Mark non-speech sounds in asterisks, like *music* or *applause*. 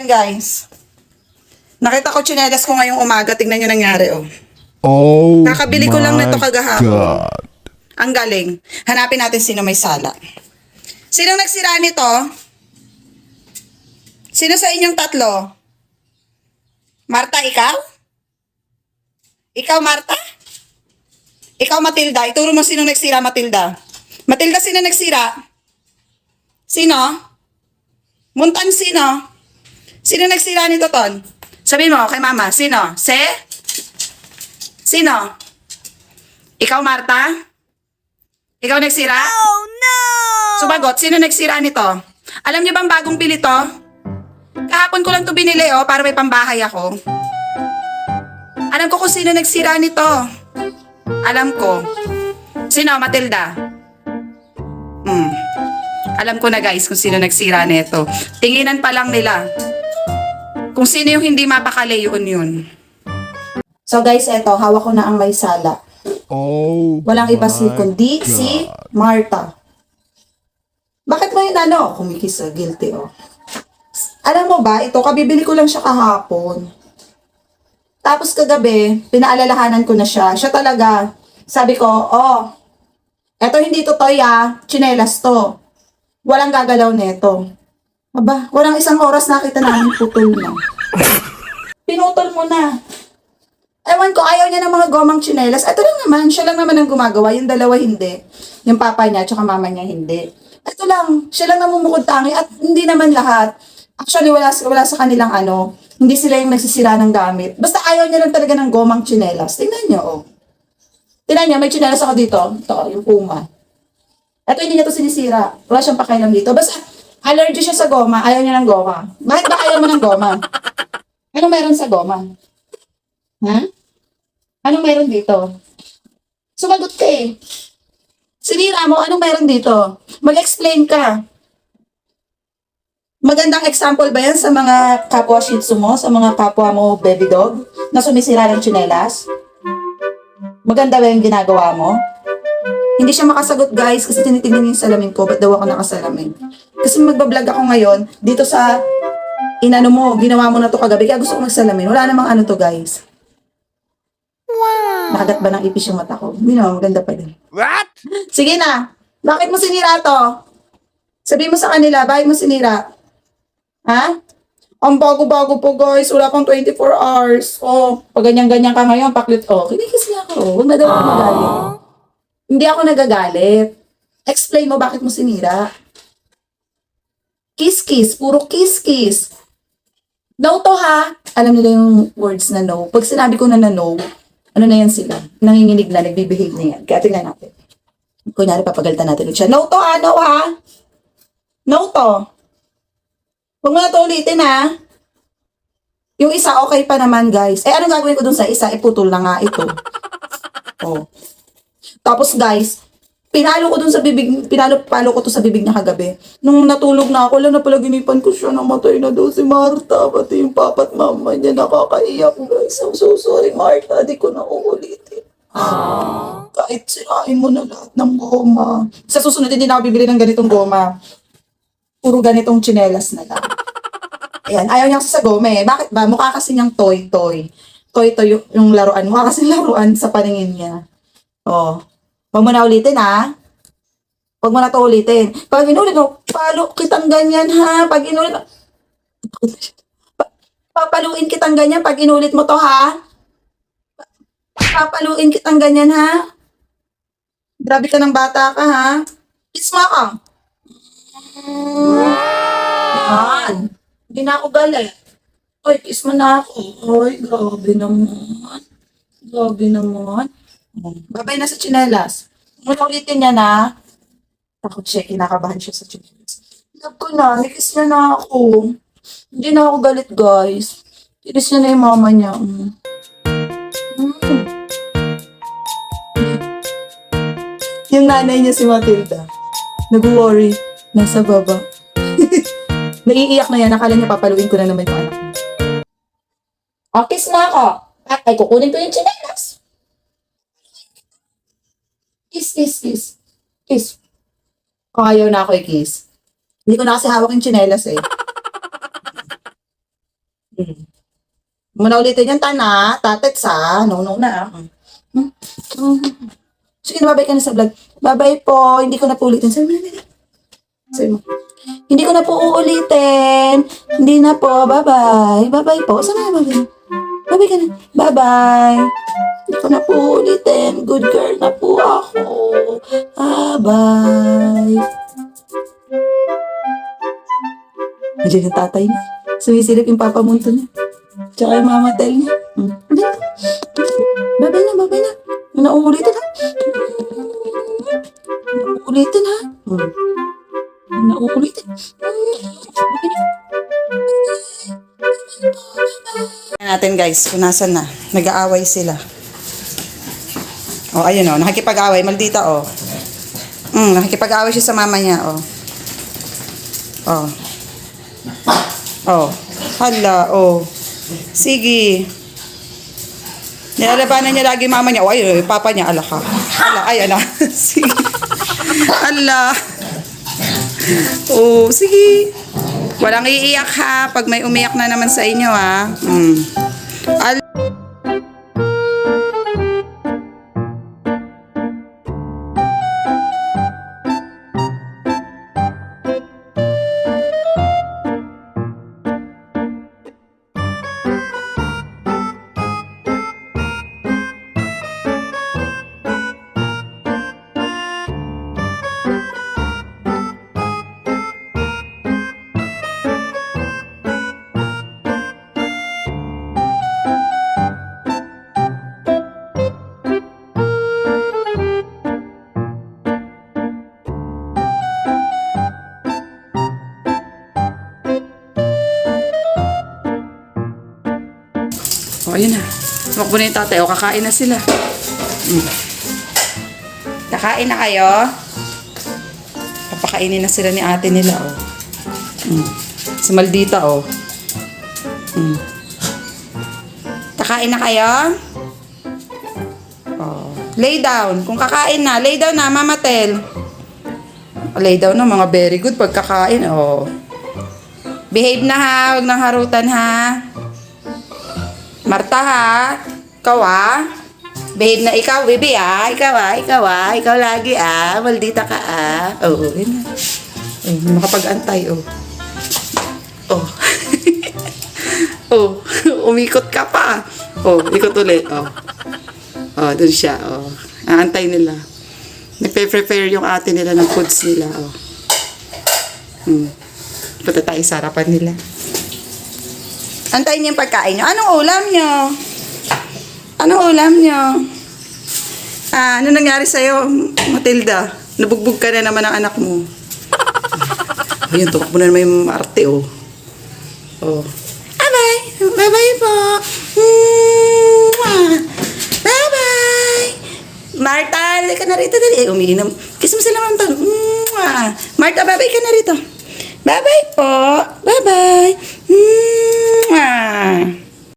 Guys. Nakita ko tsinelas ko ngayong umaga. Tingnan nyo nangyari, oh. Oh Kakabili ko lang my nito kagahapon. God. Ang galing. Hanapin natin sino may sala. Sinong nagsira nito? Sino sa inyong tatlo? Marta, ikaw? Ikaw, Marta? Ikaw, Matilda. Ituro mo sino nagsira, Matilda. Matilda, sino nagsira? Sino? Muntan, sino? Sino nagsira nito, Ton? Sabi mo kay Mama, sino? Se? Sino? Ikaw, Marta? Ikaw nagsira? Oh, no! Sumagot, sino nagsira nito? Alam niyo bang bagong bili to? Kahapon ko lang to binili, oh, para may pambahay ako. Alam ko kung sino nagsira nito. Alam ko. Sino, Matilda? Hmm. Alam ko na guys kung sino nagsira nito. Tinginan pa lang nila. Kung sino yung hindi mapakali, yun yun. So guys, eto, hawak ko na ang may sala. Oh Walang iba si my kundi si God. Marta. Bakit mo yun ano? Kumikis ah, guilty oh. Alam mo ba, ito, kabibili ko lang siya kahapon. Tapos kagabi, pinaalalahanan ko na siya. Siya talaga, sabi ko, oh, eto hindi to toy ah, chinelas to. Walang gagalaw neto. Aba, walang isang oras nakita namin putol na. Pinutol mo na. Ewan ko, ayaw niya ng mga gomang tsinelas. Ito lang naman, siya lang naman ang gumagawa. Yung dalawa hindi. Yung papa niya, tsaka mama niya hindi. Ito lang, siya lang namumukod tangi at hindi naman lahat. Actually, wala, wala sa kanilang ano, hindi sila yung nagsisira ng gamit. Basta ayaw niya lang talaga ng gomang tsinelas. Tingnan niyo, oh. Tingnan niyo, may tsinelas ako dito. Ito, yung puma. Ito, hindi niya to sinisira. Wala siyang pakialam dito. Basta, allergy siya sa goma. Ayaw niya ng goma. Bakit ba ayaw mo ng goma? Ano meron sa goma? Ha? Anong meron dito? Sumagot ka eh. Sinira mo, anong meron dito? Mag-explain ka. Magandang example ba yan sa mga kapwa shih tzu mo, sa mga kapwa mo baby dog, na sumisira ng tsinelas? Maganda ba yung ginagawa mo? Hindi siya makasagot guys kasi tinitingnan niya yung salamin ko. Ba't daw ako nakasalamin? Kasi magbablog ako ngayon dito sa inano mo, ginawa mo na to kagabi. Kaya gusto ko magsalamin. Wala namang ano to guys. Nakagat ba ng ipis yung mata ko? Hindi naman, maganda pa din. What? Sige na. Bakit mo sinira to? Sabi mo sa kanila, bakit mo sinira? Ha? Ang bago-bago po guys, wala pang 24 hours. Oh, pag ganyan-ganyan ka ngayon, paklit. Oh, kinikis niya ako. Huwag na daw ako magalit. Hindi ako nagagalit. Explain mo bakit mo sinira. Kiss-kiss. Puro kiss-kiss. No to ha. Alam nila yung words na no. Pag sinabi ko na na no, ano na yan sila? Nanginginig na, nagbibehave na yan. Kaya tingnan natin. Kunyari, papagalitan natin ulit siya. No to ha, no ha. No to. Huwag mo na to ulitin ha. Yung isa, okay pa naman, guys. Eh, anong gagawin ko dun sa isa? Iputol na nga ito. *laughs* oh. Tapos, guys, pinalo ko dun sa bibig, pinalo, palo ko to sa bibig niya kagabi. Nung natulog na ako, wala na pala ginipan ko siya, namatay na daw si Marta, pati yung papa at mama niya, nakakaiyak, guys. I'm so sorry, Marta, di ko na uulitin. Kahit sirain mo na lahat ng goma. Sa susunod, hindi na ako bibili ng ganitong goma. Puro ganitong tsinelas na lang. *laughs* Ayan, ayaw niya sa goma eh. Bakit ba? Mukha kasi niyang toy-toy. Toy-toy yung, yung laruan. Mukha kasi laruan sa paningin niya. Oh. Huwag mo na ulitin ha. Huwag mo na to ulitin. Pag inulit mo, palo kitang ganyan ha. Pag inulit *laughs* papaluin kitang ganyan pag inulit mo to ha. Papaluin kitang ganyan ha. Grabe ka ng bata ka ha. Kiss mo ako. Yan. Hindi na ako galit. Oy, kiss na ako. Oy, grabe naman. Grabe naman. Babay na sa tsinelas. Muna ulitin niya na. Takot siya, kinakabahan siya sa tsinelas. Love ko na, nikiss niya na ako. Hindi na ako galit, guys. Kinis niya na yung mama niya. Mm. Mm. Yung nanay niya si Matilda. Nag-worry. Nasa baba. *laughs* Naiiyak na yan. Akala niya papaluin ko na naman yung anak niya. Oh, kiss na ako. At ay, kukunin ko yung chinelas. Kiss, kiss, kiss. Kiss. Kung ayaw na ako i-kiss. Hindi ko na kasi hawak yung chinelas eh. *laughs* Hmm. Muna ulitin yan, Tana. Tatet sa. No, no na. Hmm. Hmm. Hmm. Sige, babay ka na sa vlog. Babay po. Hindi ko na po ulitin. Sabi mo Sabi mo. Hindi ko na po uulitin. Hindi na po. Bye-bye. Bye-bye po. Saan na babay? Babay ka na. Bye-bye. Hindi ko na po uulitin. Good girl na po. Bye-bye. Nandiyan yung tatay niya. Sumisilip yung papa munto niya. Tsaka yung mama tel niya. Hmm. Babay na, babay na. Nauulitin ha. Nauulitin ha. Hmm. Nauulitin. Babay na. Natin guys, kung nasan na. Nag-aaway sila. Oh, ayun oh, nakikipag-away. Maldita oh. Mm, nakikipag-away siya sa mama niya oh. Oh. Oh. Hala, oh. Sige. Nilalabanan niya lagi mama niya. O, ayun, yung papa niya, ala ka. Ala, ayan na. *laughs* sige. Ala. Oh, sige. Walang iiyak ha. Pag may umiyak na naman sa inyo ha. Mm. Al- ayun na. Tumakbo na yung tatay. O, kakain na sila. Mm. Kakain na kayo. Papakainin na sila ni ate nila, o. Mm. Si Maldita, o. Mm. Kakain na kayo? O. Lay down. Kung kakain na, lay down na, Mama Tel. Lay down na, mga very good pagkakain, o. Behave na ha, huwag nang harutan ha. Marta ha? Ikaw ah? Behave na ikaw, baby ah. Ikaw ah, ikaw ah. Ikaw lagi ah. Maldita ka ah. Oo, yun na. Oh, makapag-antay oh. Oh. *laughs* oh, *laughs* umikot ka pa. Oh, ikot ulit. Oh. Oh, dun siya. Oh. Aantay nila. Nagpe-prepare yung ate nila ng foods nila. Oh. Hmm. Punta tayo sa harapan nila. Antayin niyo yung pagkain niyo. Anong ulam niyo? Anong ulam niyo? Ah, ano nangyari sa'yo, Matilda? Nabugbog ka na naman ng anak mo. *laughs* Ayun, tumakbo na naman yung arte, oh. Oh. Bye-bye! Bye-bye po! Bye-bye! Marta, dali ka na rito, dali. Eh, umiinom. Kiss mo sila. Mwah! Marta, bye-bye ka na rito. Bye-bye po! Bye-bye! à